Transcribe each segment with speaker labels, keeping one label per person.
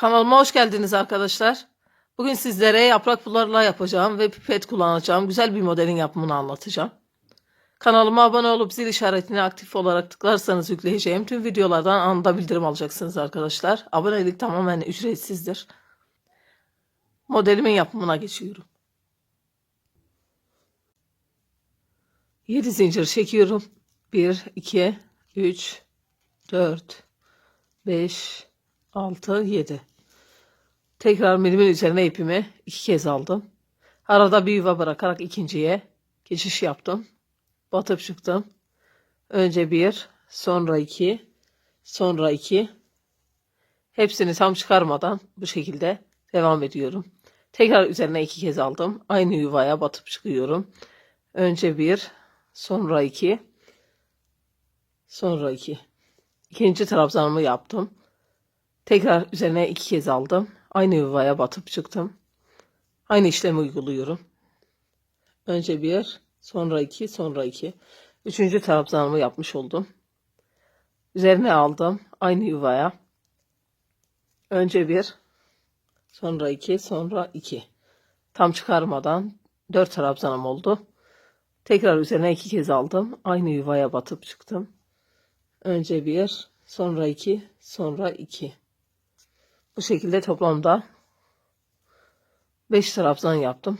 Speaker 1: Kanalıma hoş geldiniz arkadaşlar. Bugün sizlere yaprak pullarla yapacağım ve pipet kullanacağım güzel bir modelin yapımını anlatacağım. Kanalıma abone olup zil işaretini aktif olarak tıklarsanız yükleyeceğim tüm videolardan anında bildirim alacaksınız arkadaşlar. Abonelik tamamen ücretsizdir. Modelimin yapımına geçiyorum. 7 zincir çekiyorum. 1, 2, 3, 4, 5, 6, 7. Tekrar milimin üzerine ipimi iki kez aldım. Arada bir yuva bırakarak ikinciye geçiş yaptım. Batıp çıktım. Önce bir, sonra iki, sonra iki. Hepsini tam çıkarmadan bu şekilde devam ediyorum. Tekrar üzerine iki kez aldım. Aynı yuvaya batıp çıkıyorum. Önce bir, sonra iki, sonra iki. İkinci trabzanımı yaptım. Tekrar üzerine iki kez aldım. Aynı yuvaya batıp çıktım. Aynı işlemi uyguluyorum. Önce bir, sonra iki, sonra iki. Üçüncü trabzanımı yapmış oldum. Üzerine aldım. Aynı yuvaya. Önce bir, sonra iki, sonra iki. Tam çıkarmadan dört trabzanım oldu. Tekrar üzerine iki kez aldım. Aynı yuvaya batıp çıktım. Önce bir, sonra iki, sonra iki. Bu şekilde toplamda 5 trabzan yaptım.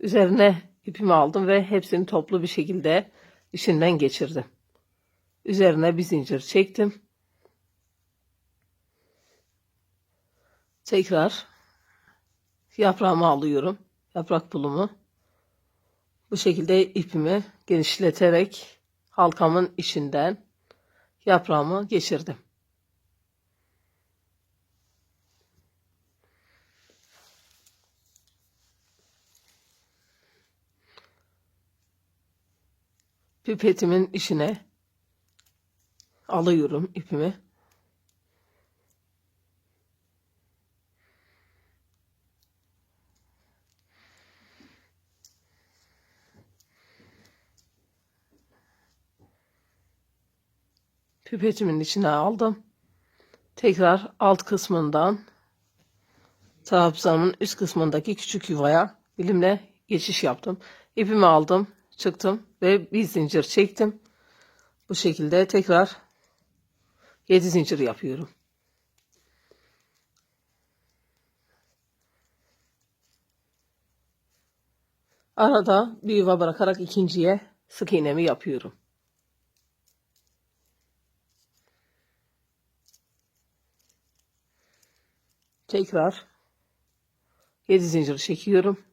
Speaker 1: Üzerine ipimi aldım ve hepsini toplu bir şekilde içinden geçirdim. Üzerine bir zincir çektim. Tekrar yaprağımı alıyorum. Yaprak pulumu. Bu şekilde ipimi genişleterek halkamın içinden yaprağımı geçirdim. Pipetimin içine alıyorum ipimi. Pipetimin içine aldım. Tekrar alt kısmından trabzanın üst kısmındaki küçük yuvaya bilimle geçiş yaptım. İpimi aldım, çıktım ve bir zincir çektim. Bu şekilde tekrar 7 zincir yapıyorum. Arada bir yuva bırakarak ikinciye sık iğnemi yapıyorum. Tekrar 7 zincir çekiyorum.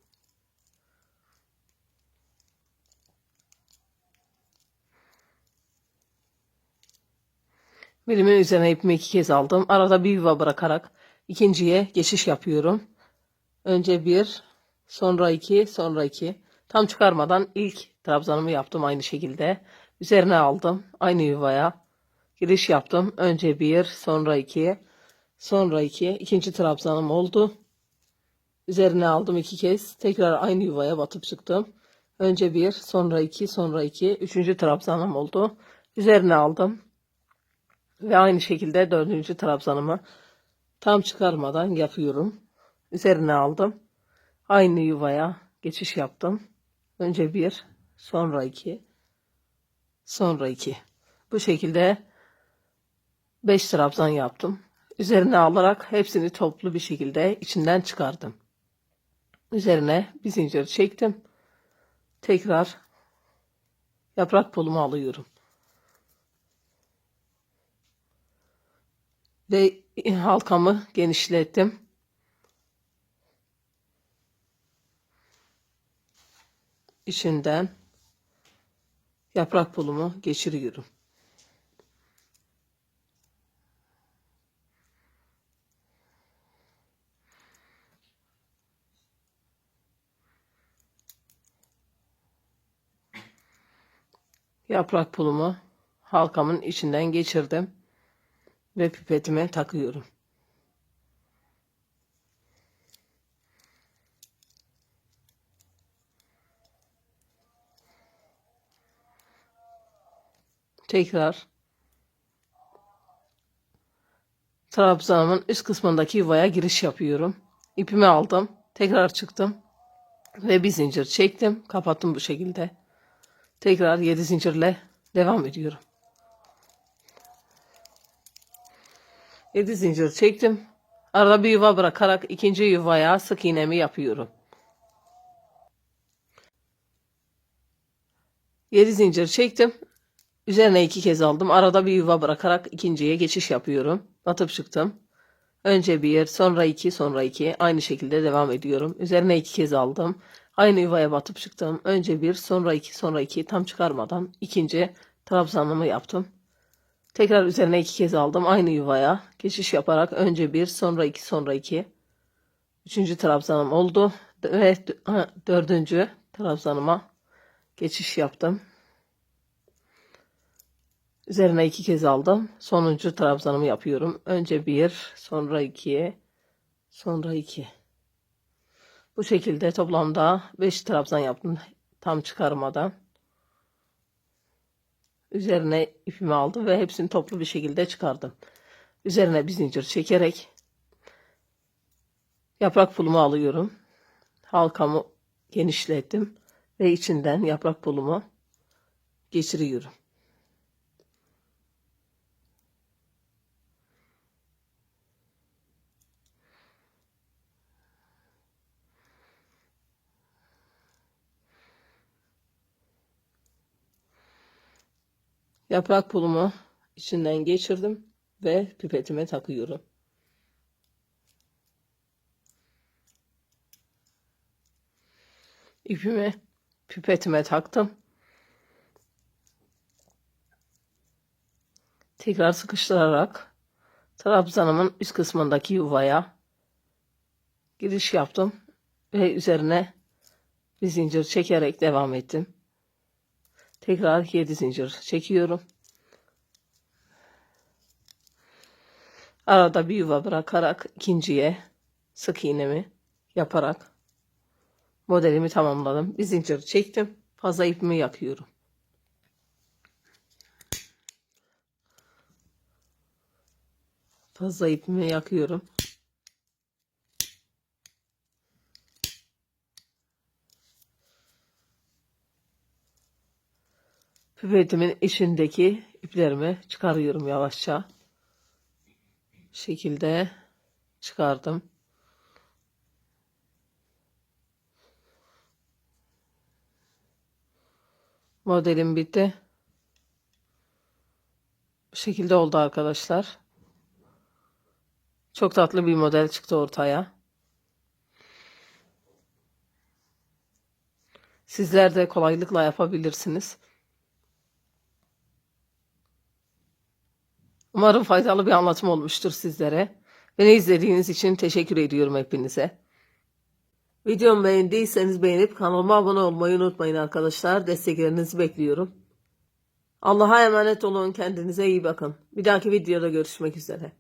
Speaker 1: Bilimin üzerine ipimi iki kez aldım. Arada bir yuva bırakarak ikinciye geçiş yapıyorum. Önce bir, sonra iki, sonra iki. Tam çıkarmadan ilk trabzanımı yaptım aynı şekilde. Üzerine aldım aynı yuvaya. Giriş yaptım. Önce bir, sonra iki, sonra iki. İkinci trabzanım oldu. Üzerine aldım iki kez. Tekrar aynı yuvaya batıp çıktım. Önce bir, sonra iki, sonra iki. Üçüncü trabzanım oldu. Üzerine aldım. Ve aynı şekilde dördüncü trabzanımı tam çıkarmadan yapıyorum. Üzerine aldım. Aynı yuvaya geçiş yaptım. Önce bir, sonra iki, sonra iki. Bu şekilde beş trabzan yaptım. Üzerine alarak hepsini toplu bir şekilde içinden çıkardım. Üzerine bir zincir çektim. Tekrar yaprak pulumu alıyorum. Ve halkamı genişlettim. İçinden yaprak pulumu geçiriyorum. Yaprak pulumu halkamın içinden geçirdim ve pipetime takıyorum. Tekrar trabzanımın üst kısmındaki yuvaya giriş yapıyorum. İpimi aldım. Tekrar çıktım. Ve bir zincir çektim. Kapattım bu şekilde. Tekrar 7 zincirle devam ediyorum. 7 zincir çektim. Arada bir yuva bırakarak ikinci yuvaya sık iğnemi yapıyorum. 7 zincir çektim. Üzerine iki kez aldım. Arada bir yuva bırakarak ikinciye geçiş yapıyorum. Batıp çıktım. Önce bir, sonra iki, sonra iki. Aynı şekilde devam ediyorum. Üzerine iki kez aldım. Aynı yuvaya batıp çıktım. Önce bir, sonra iki, sonra iki. Tam çıkarmadan ikinci trabzanımı yaptım. Tekrar üzerine iki kez aldım. Aynı yuvaya geçiş yaparak önce bir, sonra iki, sonra iki. Üçüncü trabzanım oldu. Ve dördüncü trabzanıma geçiş yaptım. Üzerine iki kez aldım. Sonuncu trabzanımı yapıyorum. Önce bir, sonra iki, sonra iki. Bu şekilde toplamda beş trabzan yaptım tam çıkarmadan. Üzerine ipimi aldım ve hepsini toplu bir şekilde çıkardım. Üzerine bir zincir çekerek yaprak pulumu alıyorum. Halkamı genişlettim ve içinden yaprak pulumu geçiriyorum. Yaprak pulumu içinden geçirdim ve pipetime takıyorum. İpimi pipetime taktım. Tekrar sıkıştırarak trabzanımın üst kısmındaki yuvaya giriş yaptım ve üzerine bir zincir çekerek devam ettim. Tekrar 7 zincir çekiyorum. Arada bir yuva bırakarak ikinciye sık iğnemi yaparak modelimi tamamladım. Bir zincir çektim. Fazla ipimi yakıyorum. Fazla ipimi yakıyorum. Pipetimin içindeki iplerimi çıkarıyorum yavaşça. Şekilde çıkardım. Modelim bitti. Bu şekilde oldu arkadaşlar. Çok tatlı bir model çıktı ortaya. Sizler de kolaylıkla yapabilirsiniz. Umarım faydalı bir anlatım olmuştur sizlere. Beni izlediğiniz için teşekkür ediyorum hepinize. Videomu beğendiyseniz beğenip kanalıma abone olmayı unutmayın arkadaşlar. Desteklerinizi bekliyorum. Allah'a emanet olun. Kendinize iyi bakın. Bir dahaki videoda görüşmek üzere.